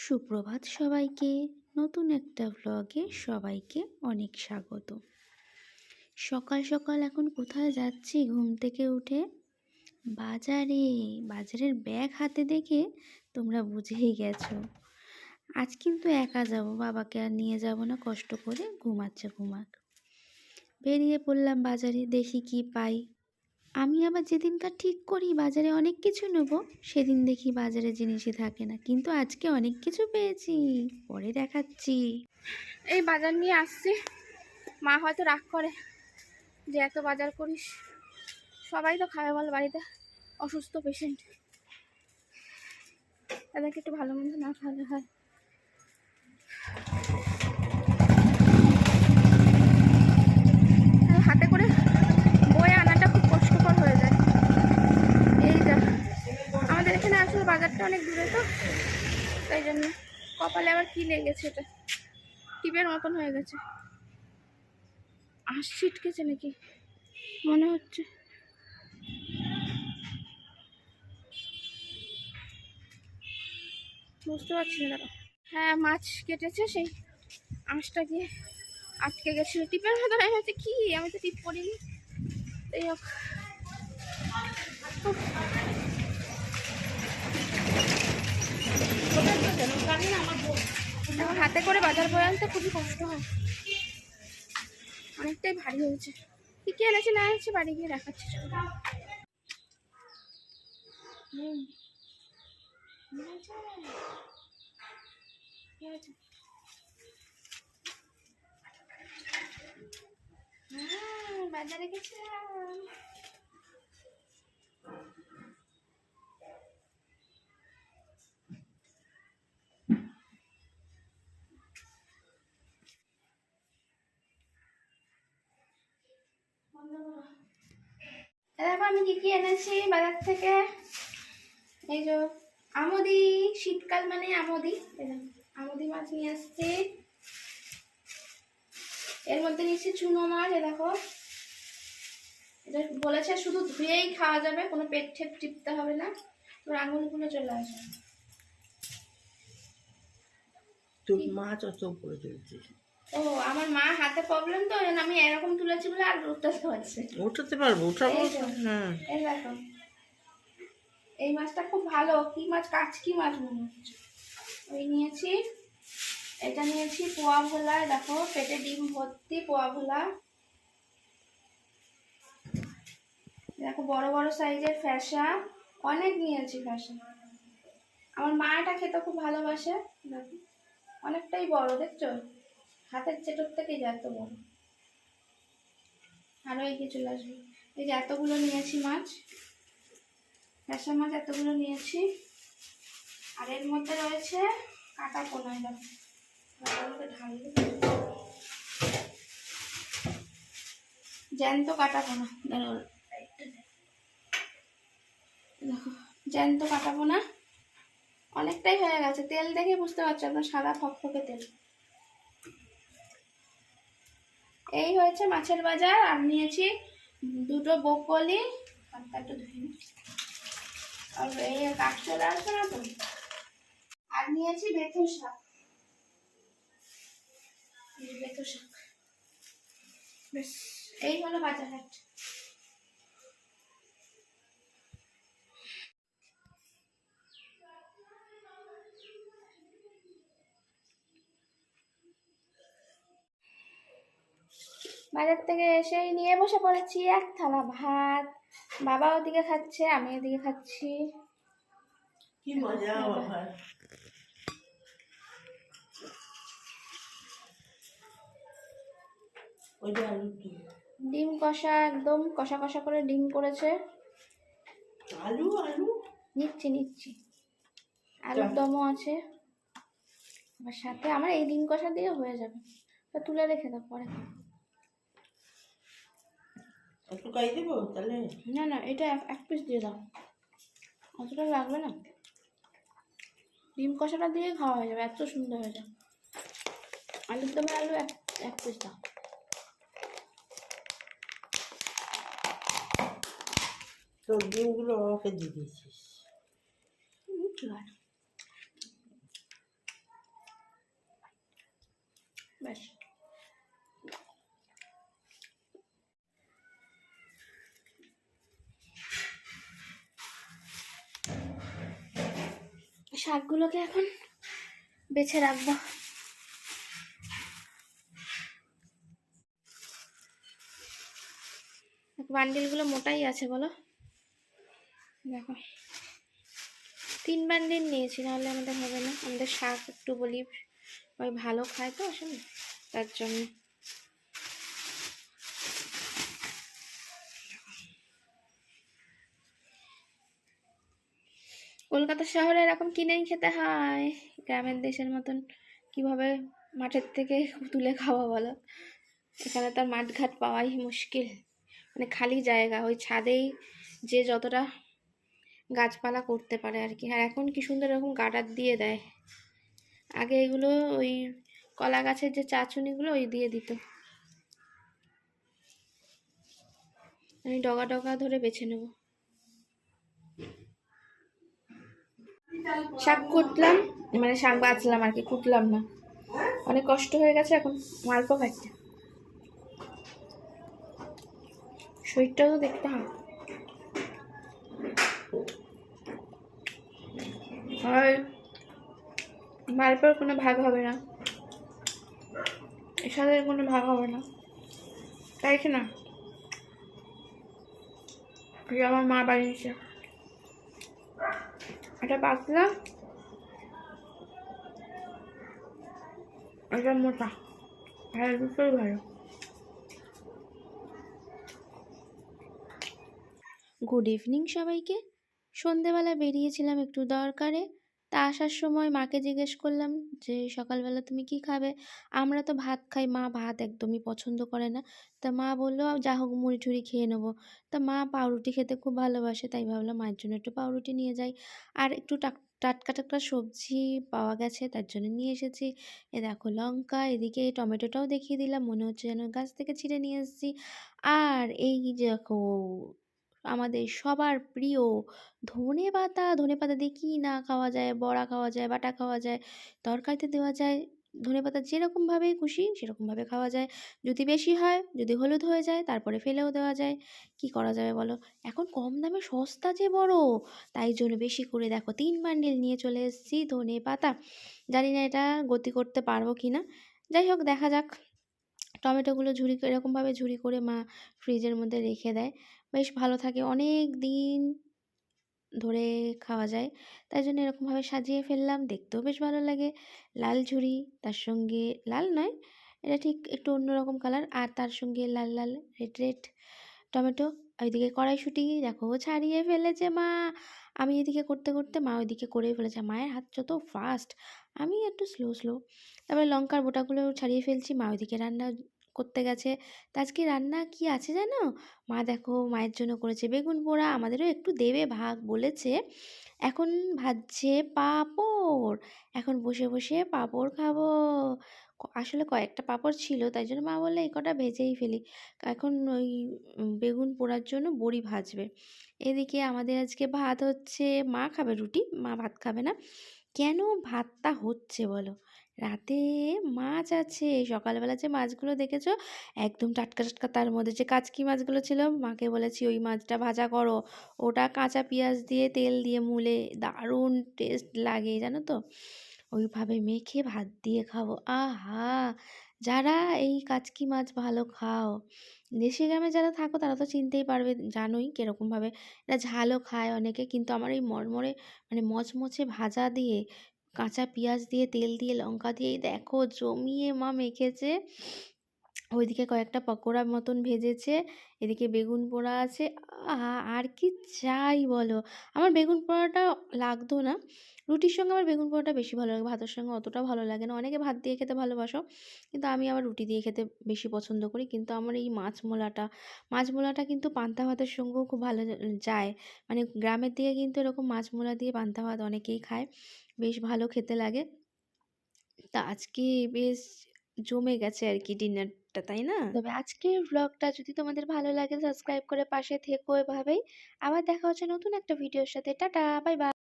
সুপ্রভাত সবাইকে। নতুন একটা ভ্লগে সবাইকে অনেক স্বাগত। সকাল সকাল এখন কোথায় যাচ্ছি ঘুম থেকে উঠে? বাজারে। বাজারের ব্যাগ হাতে দেখে তোমরা বুঝেই গেছো। আজ কিন্তু একা যাব, বাবাকে আর নিয়ে যাব না, কষ্ট করে ঘুমাচ্ছে ঘুমাক। বেরিয়ে পড়লাম বাজারে, দেখি কি পাই। আমি আবার যেদিনকার ঠিক করি, বাজারে অনেক কিছু নেব, সেদিন দেখি বাজারে জিনিসই থাকে না। কিন্তু আজকে অনেক কিছু পেয়েছি। পরে দেখাচ্ছি। এই বাজার নিয়ে আসছি। মা হয়তো রাগ করে যে এত বাজার করিস। সবাই তো খাবে বল বাড়িতে, অসুস্থ পেশেন্ট তাদেরকে একটু ভালো মন্দ না খাওয়ালে হয় আর হাতে করে বয়ে আনাটা খুব কষ্টকর হয়ে যায় এই যা আমাদের এখানে আসলে বাজারটা অনেক দূরে তো, তাই জন্য। কপালে আবার কি লেগেছে এটা? টিপের মতন হয়ে গেছে। আশ ছিটকেছে নাকি? মনে হচ্ছে। বুঝতে পারছি না হ্যাঁ মাছ কেটেছে সেই আঁশটা গিয়ে আটকে গেছিল। টিপের মতন আমি হচ্ছে কি? আমি তো টিপ করিনি এই হোক উফ। এখন হাতে করে বাজার বয়ে আনতে খুবই কষ্ট হয়। অনেকটাই ভারী হয়েছে। কি কি এনেছে না এনেছে বাড়ি গিয়ে? হুম, বাজারে গেছিলাম। দেখো আমি কি কি এনেছি বাজার থেকে? এই যে আমদি, শীতকাল মানে আমদি। আমদি মাছ নিয়ে আসছি। এর মধ্যে নিচ্ছি চুনো মাছ এ দেখো। এটা বলেছে শুধু ধুয়েই খাওয়া যাবে, কোনো পেট ঠেট টিপতে হবে না। তোর আঙুলগুলো চলে আসবে। তোর মাছ অত উপরে চলছিস ও আমার মা হাতে প্রবলেম তো আমি এরকম তুলেছি বলে আর উঠতে পারছি উঠাতে পারব উঠাবো হ্যাঁ। এই দেখো। এই মাছটা খুব ভালো কি মাছ কাচকি মাছ মনে হচ্ছে? ওই নিয়েছি এটা নিয়েছি পোয়া ভোলা দেখো পেটে ডিম ভর্তি পোয়া ভোলা। দেখো বড় বড় সাইজের ফ্যাসা অনেক নিয়েছি ফ্যাসা। আমার মা এটা খেতে খুব ভালোবাসে দেখো অনেকটাই বড় দেখছ? হাতের চেটোর থেকে যায় এত বড়। আরও এগিয়ে চলে আসবে এই যে এতগুলো নিয়েছি মাছ ফ্যাসা মাছ এতগুলো নিয়েছি। আর এর মধ্যে রয়েছে কাটা পোনা এই দেখো কাটাগুলোকে ঢালবে। জ্যান্ত কাটা পোনা। দেখো, জ্যান্ত কাটা পোনা অনেকটাই হয়ে গেছে। তেল দেখে বুঝতে পারছ একদম সাদা ফকফকে তেল। এই হয়েছে মাছের বাজার আর নিয়েছি, দুটো বকলি আর এই আর নিয়েছি শাক। শাক। বেশ, এই হলো বাজার হাট বাজার থেকে এসেই নিয়ে বসে পড়েছি এক থালা ভাত। বাবা ওদিকে খাচ্ছে আমি ওদিকে খাচ্ছি। কি মজা বাবা। ডিম কষা একদম কষা কষা করে ডিম করেছে। আলু আলু? নিচ্ছি নিচ্ছি। আলুর দমও আছে। আবার সাথে আমার এই ডিম কষা দিয়ে হয়ে যাবে। তুলে রেখে দাও পরে। একটু গাই দেবো তাহলে? না না এটা এক পিস দিয়ে দাও। অতটা লাগবে না। ডিম কষাটা দিয়ে খাওয়া হয়ে যাবে এত সুন্দর হয়ে যাবে আলুর দমে আলু এক এক পিস দাও। তো ডিমগুলো আমাকে দিয়ে দিয়েছিস। ব্যাস শাকগুলোকে এখন বেছে রাখব। বান্ডিলগুলো মোটাই আছে, বলো? দেখো। তিন বান্ডিল নিয়েছি নাহলে আমাদের হবে না। আমাদের শাক একটু বলি, ওই ভালো খায় তো আসলে তার জন্য। কলকাতা শহরে এরকম কিনেই খেতে হয়। গ্রামের দেশের মতন কীভাবে মাঠের থেকে তুলে খাওয়া বলো? এখানে তার মাঠঘাট পাওয়াই মুশকিল। মানে খালি জায়গা, ওই ছাদেই যে যতটা গাছপালা করতে পারে আর কি। আর এখন কি সুন্দর এরকম গার্ডার দিয়ে দেয়। আগে এগুলো ওই কলা গাছের যে চাচুনিগুলো ওই দিয়ে দিত। আমি ডগা ডগা ধরে বেছে নেব। শাক কুটলাম মানে শাক বাঁচলাম আর কি, কুটলাম না। অনেক কষ্ট হয়ে গেছে, এখন মালপো খাচ্ছে শরীরটাও তো দেখতে হবে আর কোনো ভাগ হবে না। সাথে কোনো ভাগ হবে না। তাই কি না? আমার মা বানিয়েছে এটা পাতলা। এটা মোটা। হ্যাঁ দুটোই ভালো। গুড ইভিনিং সবাইকে। সন্ধেবেলা বেরিয়েছিলাম একটু দরকারে। তা আসার সময় মাকে জিজ্ঞেস করলাম যে, সকালবেলা তুমি কি খাবে? আমরা তো ভাত খাই, মা ভাত একদমই পছন্দ করে না। তা মা বলল, যা হোক মুড়ি ঠুড়ি খেয়ে নেব। তা মা পাউরুটি খেতে খুব ভালোবাসে, তাই ভাবলাম মায়ের জন্য একটু পাউরুটি নিয়ে যাই। আর একটু টাক- টাটকা টাটকা সবজি পাওয়া গেছে, তার জন্য নিয়ে এসেছি। এ দেখো, লঙ্কা, এদিকে টমেটোটাও দেখিয়ে দিলাম, মনে হচ্ছে যেন গাছ থেকে ছিঁড়ে নিয়ে এসেছি। আর এই দেখো আমাদের সবার প্রিয় ধনে পাতা ধনে পাতা দিয়ে কী না খাওয়া যায়, বড়া খাওয়া যায়, বাটা খাওয়া যায়, তরকারিতে দেওয়া যায় ধনে পাতা যেরকমভাবে খুশি সেরকমভাবে খাওয়া যায়। যদি বেশি হয়, যদি হলুদ হয়ে যায় তারপরে ফেলেও দেওয়া যায়। কি করা যাবে বলো? এখন কম দামে সস্তা যে বড়, তাই জন্য বেশি করে দেখো তিন বান্ডিল নিয়ে চলে এসেছি ধনে পাতা। জানি না এটা গতি করতে পারব কি না যাই হোক, দেখা যাক। টমেটোগুলো করে- এরকমভাবে ঝুরি করে মা ফ্রিজের মধ্যে রেখে দেয়। বেশ ভালো থাকে, অনেক দিন ধরে খাওয়া যায়। তাই জন্য এরকমভাবে সাজিয়ে ফেললাম, দেখতেও বেশ ভালো লাগে। লাল ঝুড়ি তার সঙ্গে লাল নয়, এটা ঠিক একটু অন্যরকম কালার। আর তার সঙ্গে লাল লাল রেড রেড টমেটো। ওইদিকে কড়াইশুঁটি, দেখো ছাড়িয়ে ফেলেছে মা। আমি এদিকে করতে করতে মা ওইদিকে করেই ফেলেছে। মায়ের হাত যত ফাস্ট আমি একটু স্লো স্লো তারপরে লঙ্কার বোটাগুলো ছাড়িয়ে ফেলছি, মা ওইদিকে রান্না করতে গেছে। তা আজকে রান্না কি আছে জানো? মা দেখো মায়ের জন্য করেছে বেগুন পোড়া, আমাদেরও একটু দেবে ভাগ বলেছে। এখন ভাজছে পাঁপড়। এখন বসে বসে পাঁপড় খাব। আসলে কয়েকটা পাঁপড় ছিল, তাই জন্য মা বললে এই কটা ভেজেই ফেলি। এখন ওই বেগুন পোড়ার জন্য বড়ি ভাজবে। এদিকে আমাদের আজকে ভাত হচ্ছে, মা খাবে রুটি, মা ভাত খাবে না। কেন ভাতটা হচ্ছে বলো? রাতে মাছ আছে, সকালবেলা যে মাছগুলো দেখেছ? একদম টাটকা টাটকা তার মধ্যে যে কাচকি মাছগুলো ছিল, মাকে বলেছি ওই মাছটা ভাজা করো। ওটা কাঁচা পেঁয়াজ দিয়ে, তেল দিয়ে মুলে, দারুণ টেস্ট লাগে, জানো তো? ওইভাবে মেখে ভাত দিয়ে খাব। আহা! যারা এই কাচকি মাছ ভালো খাও দেশি গ্রামে যারা থাকো তারা তো চিনতেই পারবে, জানোই কীরকমভাবে এটা ঝালও খায় অনেকে। কিন্তু আমার এই মরমরে মানে মচমচে ভাজা দিয়ে, কাঁচা পেঁয়াজ দিয়ে, তেল দিয়ে, লঙ্কা দিয়ে দেখো জমিয়ে মা মেখেছে। ওইদিকে কয়েকটা পকোড়া মতন ভেজেছে, এদিকে বেগুন পোড়া আছে। আর কি চাই বলো? আমার বেগুন পোড়াটা লাগতো না। রুটির সঙ্গে আমার বেগুন পোড়াটা বেশি ভালো লাগে, ভাতের সঙ্গে অতটা ভালো লাগে না। অনেকে ভাত দিয়ে খেতে ভালোবাসো, কিন্তু আমি আবার রুটি দিয়ে খেতে বেশি পছন্দ করি। কিন্তু আমার এই মাছ মোলাটা মাছ মোলাটা কিন্তু পান্তা ভাতের সঙ্গেও খুব ভালো যায়। মানে গ্রামের দিকে কিন্তু এরকম মাছ মোলা দিয়ে পান্তা ভাত অনেকেই খায়, বেশ ভালো খেতে লাগে। তা আজকে বেশ জমে গেছে আর কি ডিনারটা তাই না? তবে আজকের ব্লগটা যদি তোমাদের ভালো লাগে, সাবস্ক্রাইব করে পাশে থেকো এভাবেই। আবার দেখা হচ্ছে নতুন একটা ভিডিওর সাথে। Tata bye bye